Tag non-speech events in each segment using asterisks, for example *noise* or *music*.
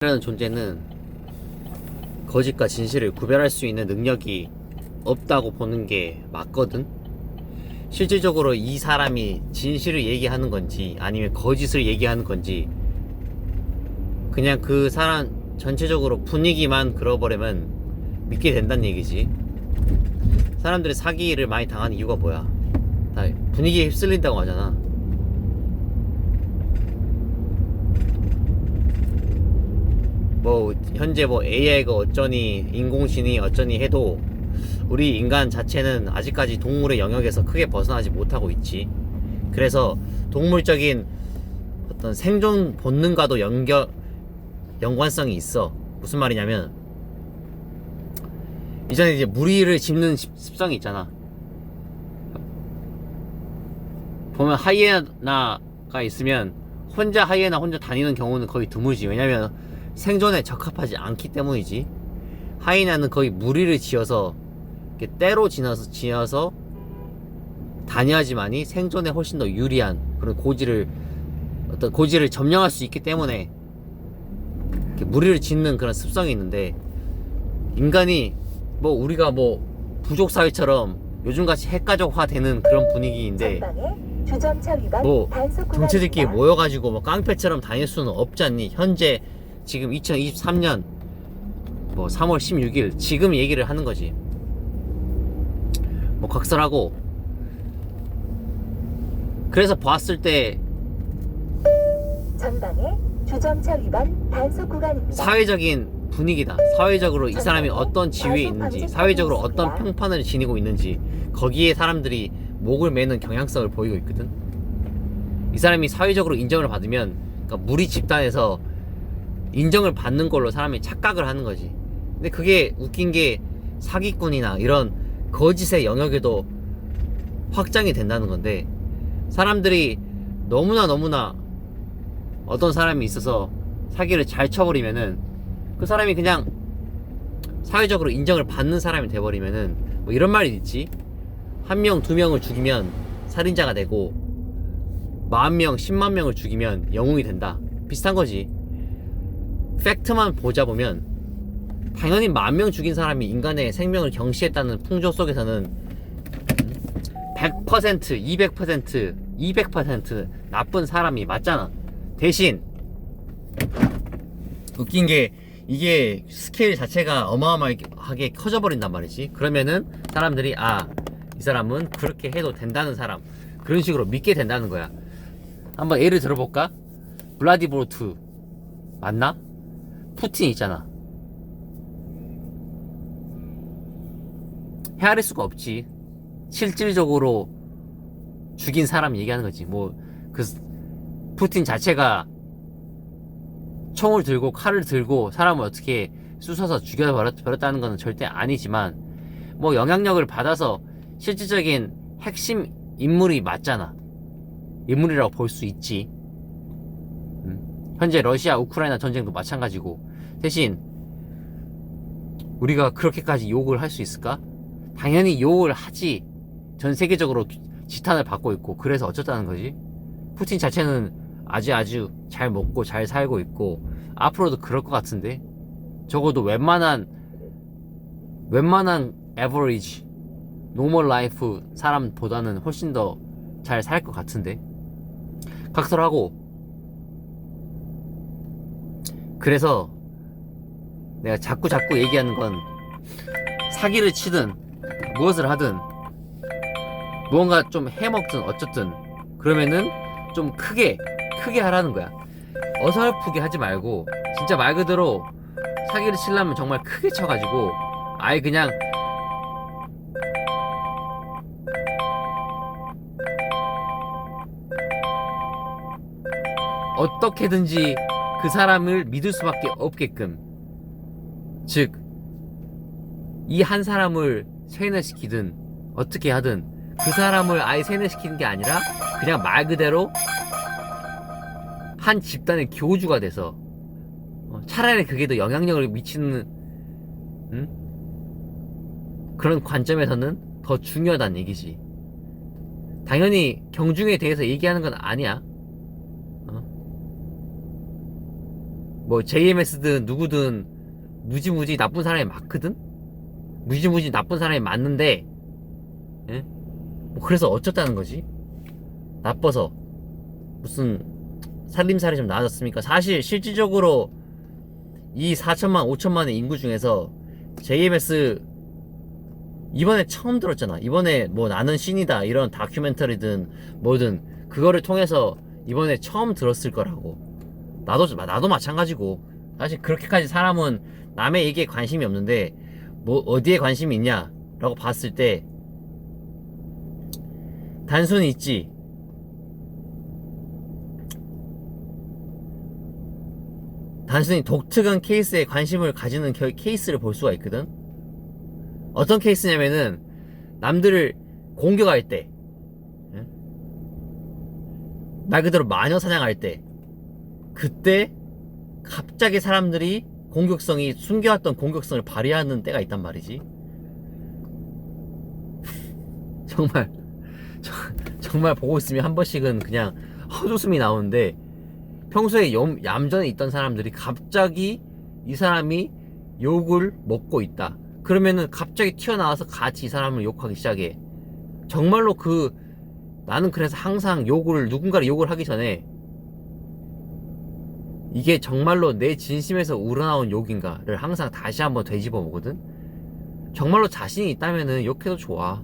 라는 존재는 거짓과 진실을 구별할 수 있는 능력이 없다고 보는 게 맞거든. 실질적으로 이 사람이 진실을 얘기하는 건지 아니면 거짓을 얘기하는 건지 그냥 그 사람 전체적으로 분위기만 그려버리면 믿게 된다는 얘기지. 사람들이 사기를 많이 당하는 이유가 뭐야? 다 분위기에 휩쓸린다고 하잖아. 뭐 현재 뭐 AI가 어쩌니 인공신이 어쩌니 해도 우리 인간 자체는 아직까지 동물의 영역에서 크게 벗어나지 못하고 있지. 그래서 동물적인 어떤 생존 본능과도 연결 연관성이 있어. 무슨 말이냐면 이전에 이제 무리를 짚는 습- 습성이 있잖아. 보면 하이에나가 있으면 혼자 하이에나 혼자 다니는 경우는 거의 드물지. 왜냐면 생존에 적합하지 않기 때문이지. 하이에나는 거의 무리를 지어서 이렇게 때로 지나서 지어서 다녀야지만이 생존에 훨씬 더 유리한 그런 고지를 어떤 고지를 점령할 수 있기 때문에 무리를 짓는 그런 습성이 있는데 인간이 뭐 우리가 뭐 부족 사회처럼 요즘같이 핵가족화 되는 그런 분위기인데 뭐 구간입니다. 모여가지고 뭐 깡패처럼 다닐 수는 없지 않니? 현재 지금 2023년 뭐 3월 16일 지금 얘기를 하는 거지. 뭐 각설하고 그래서 봤을 때 전방에 주정차 위반 단속 구간입니다. 사회적인 분위기다. 사회적으로 이 사람이 어떤 지위에 있는지, 사회적으로 어떤 평판을 지니고 있는지 거기에 사람들이 목을 매는 경향성을 보이고 있거든. 이 사람이 사회적으로 인정을 받으면 그러니까 무리 집단에서 인정을 받는 걸로 사람이 착각을 하는 거지. 근데 그게 웃긴 게 사기꾼이나 이런 거짓의 영역에도 확장이 된다는 건데 사람들이 너무나 너무나 어떤 사람이 있어서 사기를 잘 쳐버리면은 그 사람이 그냥 사회적으로 인정을 받는 사람이 돼버리면은 뭐 이런 말이 있지. 한 명 두 명을 죽이면 살인자가 되고 만 명, 십만 명을 죽이면 영웅이 된다. 비슷한 거지 팩트만 보자 보면 당연히 만 명 죽인 사람이 인간의 생명을 경시했다는 풍조 속에서는 100%, 200%, 200% 나쁜 사람이 맞잖아. 대신 웃긴 게 이게 스케일 자체가 어마어마하게 커져버린단 말이지. 그러면은 사람들이 아, 이 사람은 그렇게 해도 된다는 사람. 그런 식으로 믿게 된다는 거야. 한번 예를 들어볼까? 블라디보르트 맞나? 푸틴 있잖아. 헤아릴 수가 없지. 실질적으로 죽인 사람 얘기하는 거지. 뭐, 그, 푸틴 자체가 총을 들고 칼을 들고 사람을 어떻게 쑤셔서 죽여버렸다는 것은 절대 아니지만, 뭐 영향력을 받아서 실질적인 핵심 인물이 맞잖아. 인물이라고 볼 수 있지. 음. 현재 러시아 우크라이나 전쟁도 마찬가지고, 대신, 우리가 그렇게까지 욕을 할 수 있을까? 당연히 욕을 하지. 전 세계적으로 지탄을 받고 있고 그래서 어쩌다는 거지? 푸틴 자체는 아주 아주 잘 먹고 잘 살고 있고 앞으로도 그럴 것 같은데 적어도 웬만한 웬만한 에버리지 노멀 라이프 사람보다는 훨씬 더 잘 살 것 같은데 각설하고 그래서 내가 자꾸 자꾸 얘기하는 건 사기를 치든 무엇을 하든 무언가 좀 해먹든 어쨌든 그러면은 좀 크게 크게 하라는 거야. 어설프게 하지 말고 진짜 말 그대로 사기를 치려면 정말 크게 쳐가지고 아예 그냥 어떻게든지 그 사람을 믿을 수밖에 없게끔 즉 이 한 사람을 세뇌시키든 어떻게 하든 그 사람을 아예 세뇌시키는 게 아니라 그냥 말 그대로 한 집단의 교주가 돼서 어, 차라리 그게 더 영향력을 미치는 음? 그런 관점에서는 더 중요하다는 얘기지. 당연히 경중에 대해서 얘기하는 건 아니야. 어? 뭐 JMS든 누구든 무지무지 나쁜 사람이 많거든? 무지무지 나쁜 사람이 많는데 예? 뭐 그래서 어쩌다는 거지? 나빠서 무슨 살림살이 좀 나아졌습니까? 사실 실질적으로 이 4천만 5천만의 인구 중에서 JMS 이번에 처음 들었잖아. 이번에 뭐 나는 신이다 이런 다큐멘터리든 뭐든 그거를 통해서 이번에 처음 들었을 거라고. 나도 나도 마찬가지고 사실 그렇게까지 사람은 남의 얘기에 관심이 없는데 뭐 어디에 관심이 있냐라고 봤을 때 단순히 있지. 단순히 독특한 케이스에 관심을 가지는 겨- 케이스를 볼 수가 있거든. 어떤 케이스냐면은 남들을 공격할 때, 응? 말 그대로 마녀 사냥할 때, 그때 갑자기 사람들이 공격성이 숨겨왔던 공격성을 발휘하는 때가 있단 말이지. *laughs* 정말 저- 정말 보고 있으면 한 번씩은 그냥 헛웃음이 나오는데 평소에 염, 얌전히 있던 사람들이 갑자기 이 사람이 욕을 먹고 있다. 그러면은 갑자기 튀어나와서 같이 이 사람을 욕하기 시작해. 정말로 그 나는 그래서 항상 욕을 누군가를 욕을 하기 전에 이게 정말로 내 진심에서 우러나온 욕인가를 항상 다시 한번 되짚어 보거든. 정말로 자신이 있다면은 욕해도 좋아.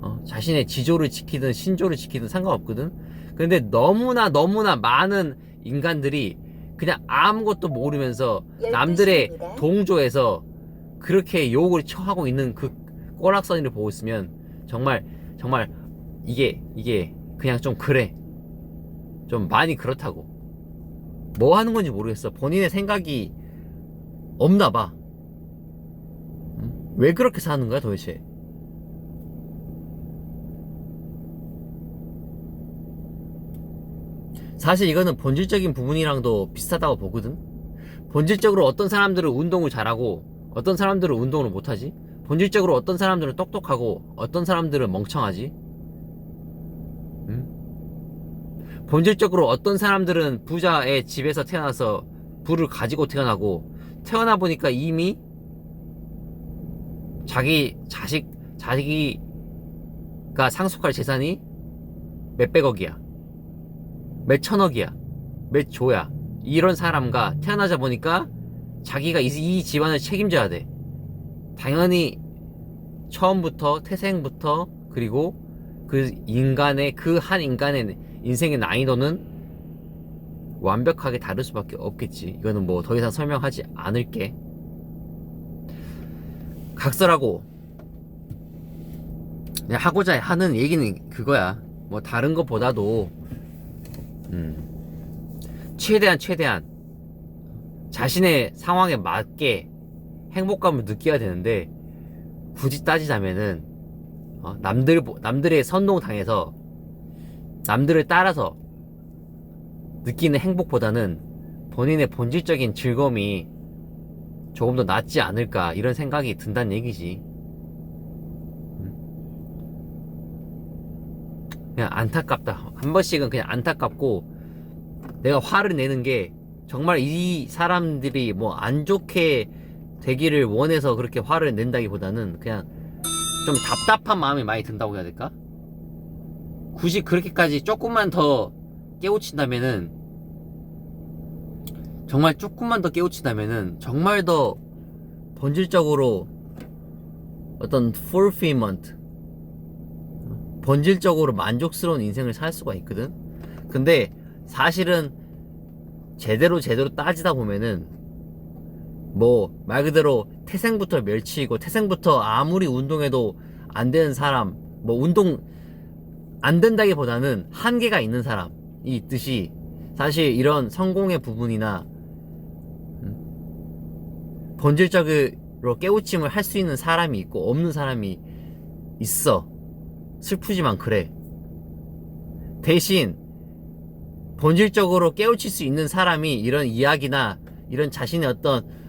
어, 자신의 지조를 지키든 신조를 지키든 상관없거든. 근데 너무나 너무나 많은 인간들이 그냥 아무것도 모르면서 남들의 12시입니다. 동조에서 그렇게 욕을 처하고 있는 그 꼬락서니를 보고 있으면 정말 정말 이게 이게 그냥 좀 그래 좀 많이 그렇다고 뭐 하는 건지 모르겠어. 본인의 생각이 없나 봐 왜 그렇게 사는 거야 도대체? 사실 이거는 본질적인 부분이랑도 비슷하다고 보거든. 본질적으로 어떤 사람들은 운동을 잘하고 어떤 사람들은 운동을 못하지? 본질적으로 어떤 사람들은 똑똑하고 어떤 사람들은 멍청하지 음? 본질적으로 어떤 사람들은 부자의 집에서 태어나서 부를 가지고 태어나고 태어나 보니까 이미 자기 자식 자기가 상속할 재산이 몇백억이야? 몇천억이야? 몇 조야? 이런 사람과 태어나자 보니까 자기가 이, 이 집안을 책임져야 돼. 당연히 처음부터 태생부터 그리고 그 인간의 그 한 인간의 인생의 난이도는 완벽하게 다를 수밖에 없겠지. 이거는 뭐 더 이상 설명하지 않을게. 각설하고 하고자 하는 얘기는 그거야. 뭐 다른 것보다도 음, 최대한 최대한 자신의 상황에 맞게 행복감을 느껴야 되는데 굳이 따지자면은 어, 남들 남들의 선동 당해서 남들을 따라서 느끼는 행복보다는 본인의 본질적인 즐거움이 조금 더 낫지 않을까 이런 생각이 든다는 얘기지. 음. 그냥 안타깝다. 한 번씩은 그냥 안타깝고 내가 화를 내는 게 정말 이 사람들이 뭐 안 좋게 되기를 원해서 그렇게 화를 낸다기보다는 그냥 좀 답답한 마음이 많이 든다고 해야 될까? 굳이 그렇게까지 조금만 더 깨우친다면은 정말 조금만 더 깨우친다면은 정말 더 본질적으로 어떤 fulfillment 본질적으로 만족스러운 인생을 살 수가 있거든 근데 사실은 제대로 제대로 따지다 보면은 뭐 말 그대로 태생부터 멸치이고 태생부터 아무리 운동해도 안 되는 사람 뭐 운동 안 된다기보다는 한계가 있는 사람이 있듯이 사실 이런 성공의 부분이나 음, 본질적으로 깨우침을 할 수 있는 사람이 있고 없는 사람이 있어. 슬프지만 그래. 대신 본질적으로 깨우칠 수 있는 사람이 이런 이야기나 이런 자신의 어떤 음,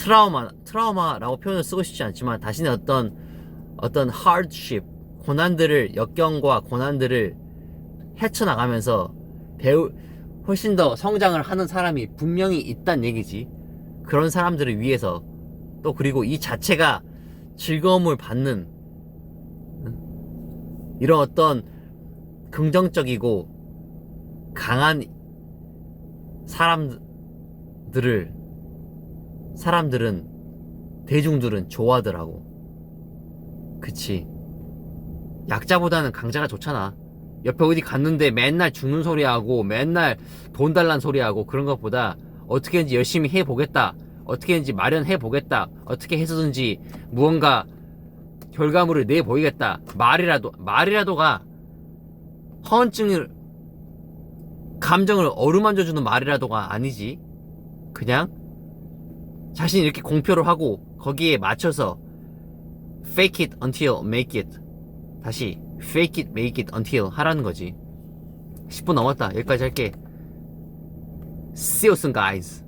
트라우마 트라우마라고 표현을 쓰고 싶지 않지만 자신의 어떤 어떤 hardship 고난들을 역경과 고난들을 헤쳐나가면서 배우 훨씬 더 성장을 하는 사람이 분명히 있단 얘기지. 그런 사람들을 위해서 또 그리고 이 자체가 즐거움을 받는 응? 이런 어떤 긍정적이고 강한 사람들을 사람들은 대중들은 좋아하더라고. 그치. 약자보다는 강자가 좋잖아. 옆에 어디 갔는데 맨날 죽는 소리 하고 맨날 돈 달란 소리 하고 그런 것보다 어떻게든지 열심히 해보겠다. 어떻게든지 마련해보겠다. 어떻게 해서든지 무언가 결과물을 내보이겠다. 말이라도, 말이라도가 허언증을, 감정을 어루만져주는 말이라도가 아니지. 그냥 자신이 이렇게 공표를 하고 거기에 맞춰서 fake it until make it 다시 fake it make it until 하라는 거지 10분 넘었다 여기까지 할게 See you soon guys